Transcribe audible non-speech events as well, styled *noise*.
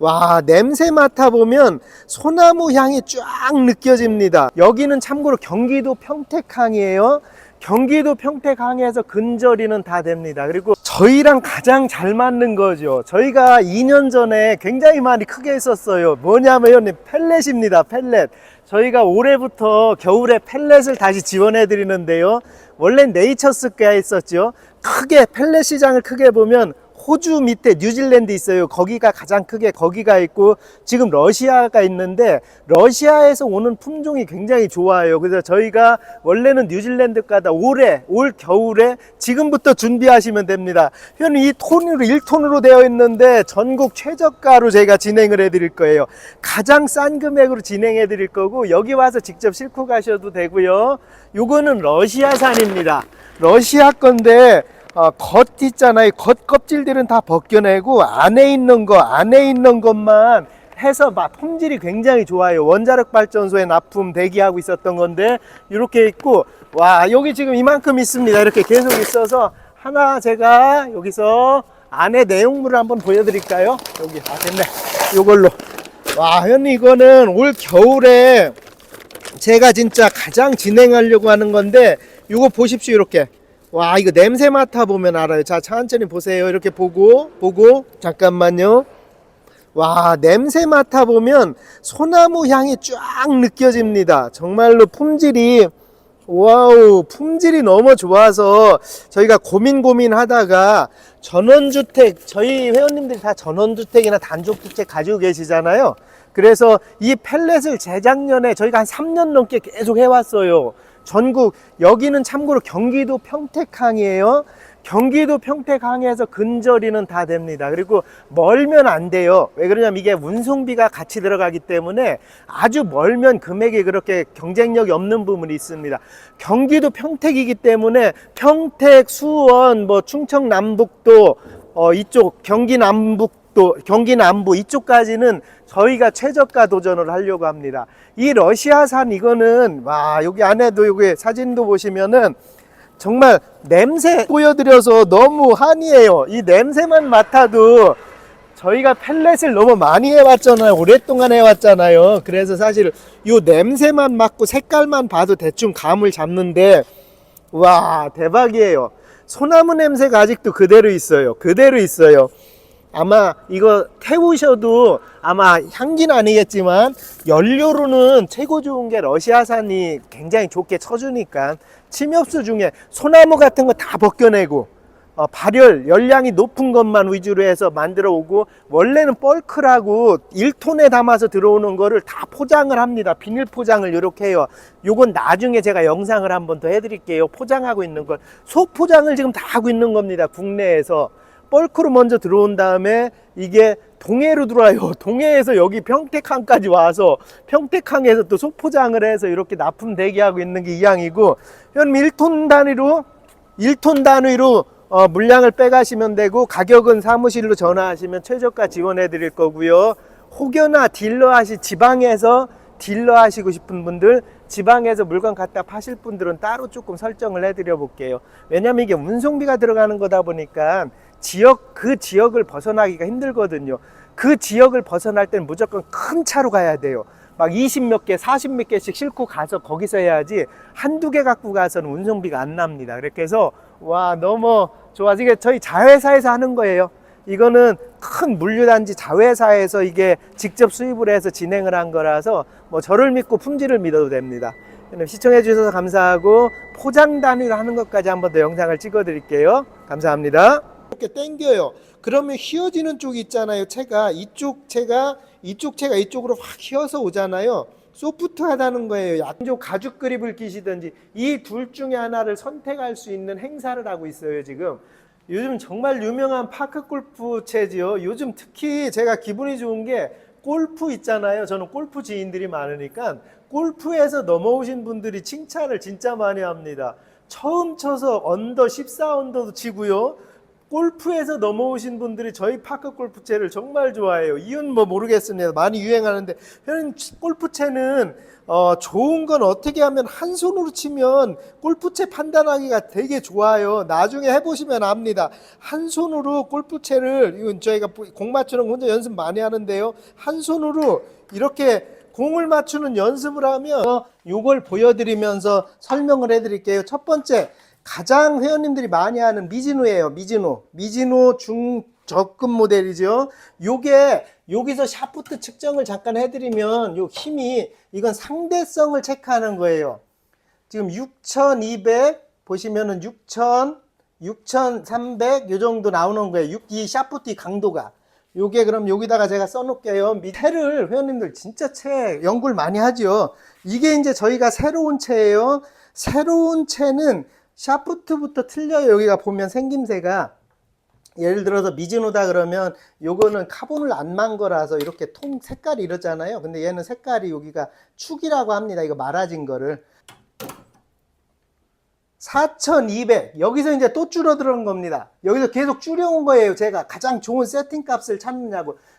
와 냄새 맡아보면 소나무 향이 쫙 느껴집니다. 여기는 참고로 경기도 평택항이에요. 경기도 평택항에서 근저리는 다 됩니다. 그리고 저희랑 가장 잘 맞는 거죠. 저희가 2년 전에 굉장히 많이 크게 했었어요. 뭐냐면 펠렛입니다 펠렛. 저희가 올해부터 겨울에 펠렛을 다시 지원해 드리는데요. 원래 네이처스가 있었죠. 크게 펠렛 시장을 크게 보면 호주 밑에 뉴질랜드 있어요. 거기가 가장 크게 거기가 있고 지금 러시아가 있는데 러시아에서 오는 품종이 굉장히 좋아요. 그래서 저희가 원래는 뉴질랜드 가다 올해 올 겨울에 지금부터 준비하시면 됩니다. 현이 이 톤으로 1톤으로 되어 있는데 전국 최저가로 저희가 진행을 해 드릴 거예요. 가장 싼 금액으로 진행해 드릴 거고 여기 와서 직접 싣고 가셔도 되고요. 요거는 러시아산입니다. 러시아 건데 어, 겉 있잖아요. 겉 껍질들은 다 벗겨내고 안에 있는 거, 안에 있는 것만 해서 막 품질이 굉장히 좋아요. 원자력 발전소에 납품 대기하고 있었던 건데 이렇게 있고 와 여기 지금 이만큼 있습니다. 이렇게 계속 있어서 하나 제가 여기서 안에 내용물을 한번 보여드릴까요? 여기 아 됐네. 요걸로 와 현님 이거는 올 겨울에 제가 진짜 가장 진행하려고 하는 건데 이거 보십시오 이렇게 와 이거 냄새 맡아 보면 알아요. 자 천천히 보세요. 이렇게 보고 보고. 잠깐만요. 와 냄새 맡아 보면 소나무 향이 쫙 느껴집니다. 정말로 품질이 와우 품질이 너무 좋아서 저희가 고민 고민 하다가 전원주택 저희 회원님들이 다 전원주택이나 단독주택 가지고 계시잖아요. 그래서 이 펠렛을 재작년에 저희가 한 3년 넘게 계속 해왔어요 전국 여기는 참고로 경기도 평택항이에요. 경기도 평택항에서 근저리는 다 됩니다. 그리고 멀면 안 돼요. 왜 그러냐면 이게 운송비가 같이 들어가기 때문에 아주 멀면 금액이 그렇게 경쟁력이 없는 부분이 있습니다. 경기도 평택이기 때문에 평택, 수원, 뭐 충청 남북도 어, 이쪽 경기 남북 또 경기 남부 이쪽까지는 저희가 최저가 도전을 하려고 합니다. 이 러시아산 이거는 와 여기 안에도 여기 사진도 보시면은 정말 냄새 보여드려서 너무 한이에요. 이 냄새만 맡아도 저희가 펠렛을 너무 많이 해왔잖아요. 오랫동안 해왔잖아요. 그래서 사실 이 냄새만 맡고 색깔만 봐도 대충 감을 잡는데 와 대박이에요. 소나무 냄새가 아직도 그대로 있어요. 그대로 있어요. 아마 이거 태우셔도 아마 향기는 아니겠지만 연료로는 최고 좋은 게 러시아산이 굉장히 좋게 쳐주니까 침엽수 중에 소나무 같은 거 다 벗겨내고 어, 발열 열량이 높은 것만 위주로 해서 만들어 오고 원래는 뻘크라고 1톤에 담아서 들어오는 거를 다 포장을 합니다. 비닐 포장을 이렇게 해요. 요건 나중에 제가 영상을 한번 더 해드릴게요. 포장하고 있는 걸. 소포장을 지금 다 하고 있는 겁니다 국내에서 뻘크로 먼저 들어온 다음에 이게 동해로 들어와요. *laughs* 동해에서 여기 평택항까지 와서 평택항에서 또 소포장을 해서 이렇게 납품 대기하고 있는 게 이양이고 현 1톤 단위로 1톤 단위로 어, 물량을 빼가시면 되고 가격은 사무실로 전화하시면 최저가 지원해 드릴 거고요. 혹여나 딜러 하시 지방에서 딜러 하시고 싶은 분들 지방에서 물건 갖다 파실 분들은 따로 조금 설정을 해드려 볼게요. 왜냐면 이게 운송비가 들어가는 거다 보니까 지역 그 지역을 벗어나기가 힘들거든요. 그 지역을 벗어날 때는 무조건 큰 차로 가야 돼요. 막 20몇 개, 40몇 개씩 싣고 가서 거기서 해야지 한두 개 갖고 가서는 운송비가 안 납니다. 그래서 와 너무 좋아. 이게 저희 자회사에서 하는 거예요. 이거는 큰 물류단지 자회사에서 이게 직접 수입을 해서 진행을 한 거라서 뭐 저를 믿고 품질을 믿어도 됩니다. 시청해 주셔서 감사하고 포장 단위로 하는 것까지 한번 더 영상을 찍어 드릴게요. 감사합니다. 이렇게 당겨요. 그러면 휘어지는 쪽이 있잖아요. 채가 이쪽 채가 이쪽 채가 이쪽으로 확 휘어서 오잖아요. 소프트하다는 거예요. 양쪽 가죽 그립을 끼시든지 이 둘 중에 하나를 선택할 수 있는 행사를 하고 있어요. 지금 요즘 정말 유명한 파크 골프 채지요. 요즘 특히 제가 기분이 좋은 게 골프 있잖아요. 저는 골프 지인들이 많으니까 골프에서 넘어오신 분들이 칭찬을 진짜 많이 합니다. 처음 쳐서 언더 14 언더도 치고요. 골프에서 넘어오신 분들이 저희 파크 골프채를 정말 좋아해요. 이유는 뭐 모르겠습니다. 많이 유행하는데 회원님 골프채는 어, 좋은 건 어떻게 하면 한 손으로 치면 골프채 판단하기가 되게 좋아요. 나중에 해보시면 압니다. 한 손으로 골프채를 이건 저희가 공 맞추는 거 혼자 연습 많이 하는데요. 한 손으로 이렇게 공을 맞추는 연습을 하면 어, 요걸 보여드리면서 설명을 해드릴게요. 첫 번째 가장 회원님들이 많이 하는 미즈노예요. 미즈노. 미즈노 중저급 모델이죠. 요게 여기서 샤프트 측정을 잠깐 해드리면 요 힘이 이건 상대성을 체크하는 거예요. 지금 6200 보시면은 6000, 6300 요 정도 나오는 거예요. 육- 이 샤프트 강도가. 요게 그럼 여기다가 제가 써놓을게요. 밑에를 회원님들 진짜 채 연구를 많이 하죠. 이게 이제 저희가 새로운 채예요. 새로운 채는 샤프트부터 틀려요. 여기가 보면 생김새가 예를 들어서 미즈노다 그러면 요거는 카본을 안 만 거라서 이렇게 통 색깔이 이러잖아요. 근데 얘는 색깔이 여기가 축이라고 합니다. 이거 말아진 거를. 4200 여기서 이제 또 줄어드는 겁니다. 여기서 계속 줄여온 거예요. 제가 가장 좋은 세팅 값을 찾느냐고.